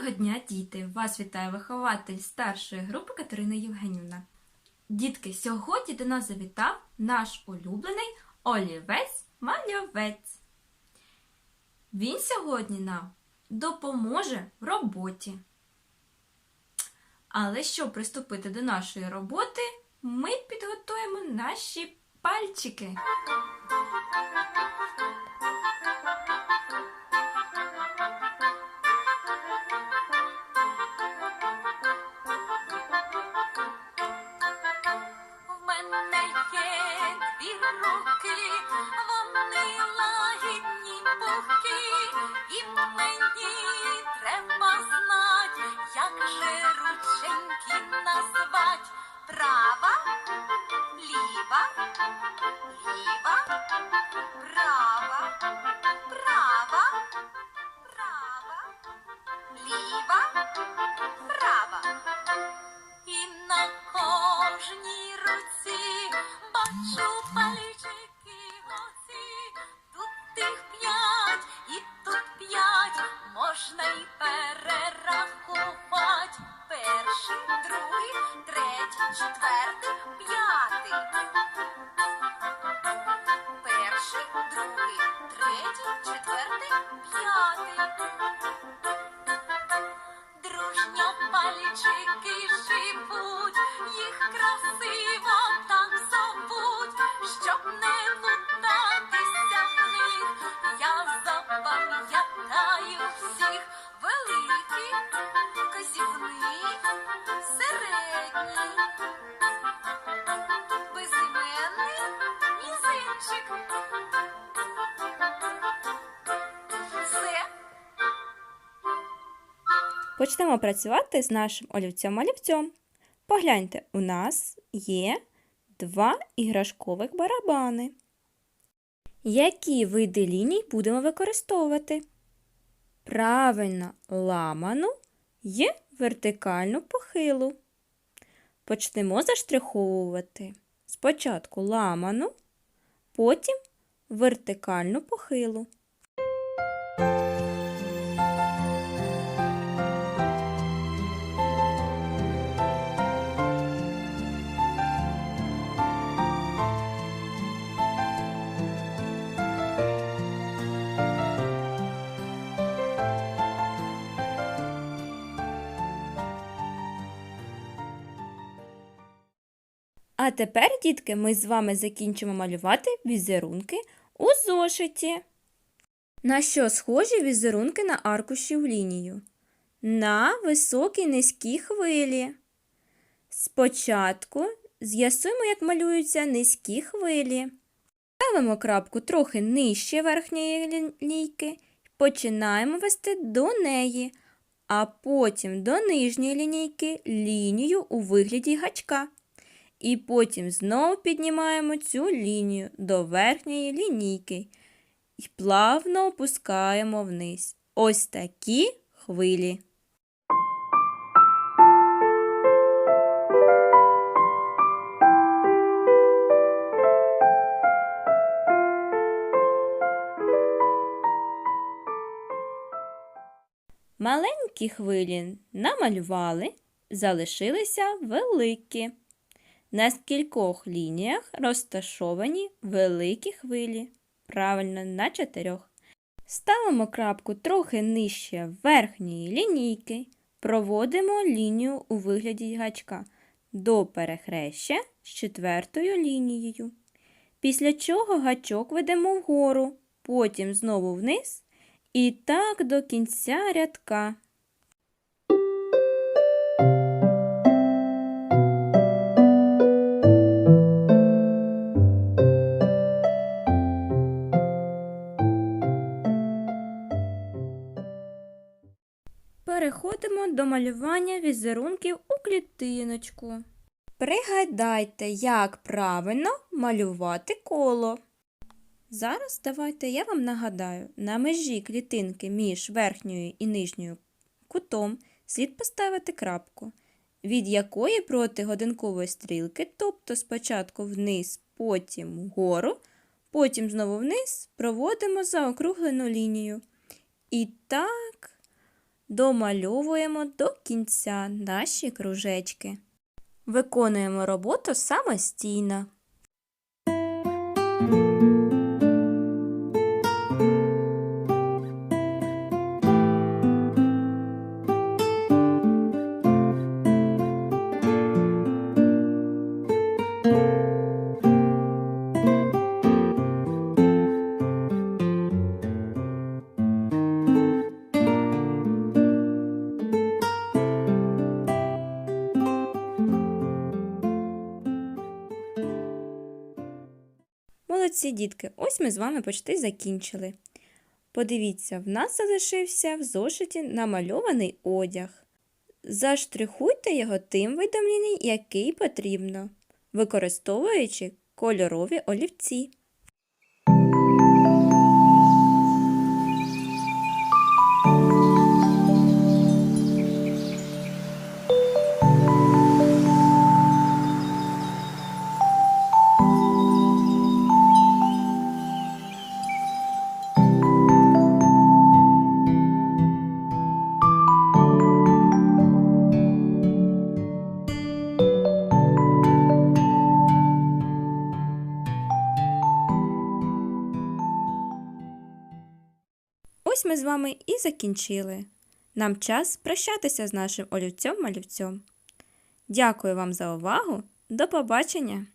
Доброго дня, діти! Вас вітає вихователь старшої групи Катерина Євгенівна. Дітки, сьогодні до нас завітав наш улюблений олівець-мальовець. Він сьогодні нам допоможе в роботі. Але щоб приступити до нашої роботи, ми підготуємо наші пальчики. Мені треба знать, як же рученьки назвать. Права, ліва, ліва, права, права, права, ліва, можна перерахувати. Перший, другий, третій, четвертий, п'ятий. Почнемо працювати з нашим олівцем-олівцем. Погляньте, у нас є два іграшкових барабани. Які види ліній будемо використовувати? Правильно, ламану є вертикальну похилу. Почнемо заштриховувати спочатку ламану, потім вертикальну похилу. А тепер, дітки, ми з вами закінчимо малювати візерунки у зошиті. На що схожі візерунки на аркуші в лінію? На високі низькі хвилі. Спочатку з'ясуємо, як малюються низькі хвилі. Ставимо крапку трохи нижче верхньої лінійки, починаємо вести до неї, а потім до нижньої лінійки лінію у вигляді гачка. І потім знову піднімаємо цю лінію до верхньої лінійки і плавно опускаємо вниз. Ось такі хвилі. Маленькі хвилі намалювали, залишилися великі. На скількох лініях розташовані великі хвилі? Правильно, на чотирьох. Ставимо крапку трохи нижче верхньої лінійки, проводимо лінію у вигляді гачка до перехреща з четвертою лінією. Після чого гачок ведемо вгору, потім знову вниз і так до кінця рядка. До малювання візерунків у клітиночку. Пригадайте, як правильно малювати коло. Зараз давайте я вам нагадаю, на межі клітинки між верхньою і нижньою кутом слід поставити крапку, від якої проти годинкової стрілки, тобто спочатку вниз, потім вгору, потім знову вниз, проводимо заокруглену лінію. І так домальовуємо до кінця наші кружечки. Виконуємо роботу самостійно. Молодці, дітки, ось ми з вами почти закінчили. Подивіться, в нас залишився в зошиті намальований одяг. Заштрихуйте його тим видом ліній, який потрібно, використовуючи кольорові олівці. Ось ми з вами і закінчили. Нам час прощатися з нашим олівцем-малівцем. Дякую вам за увагу. До побачення!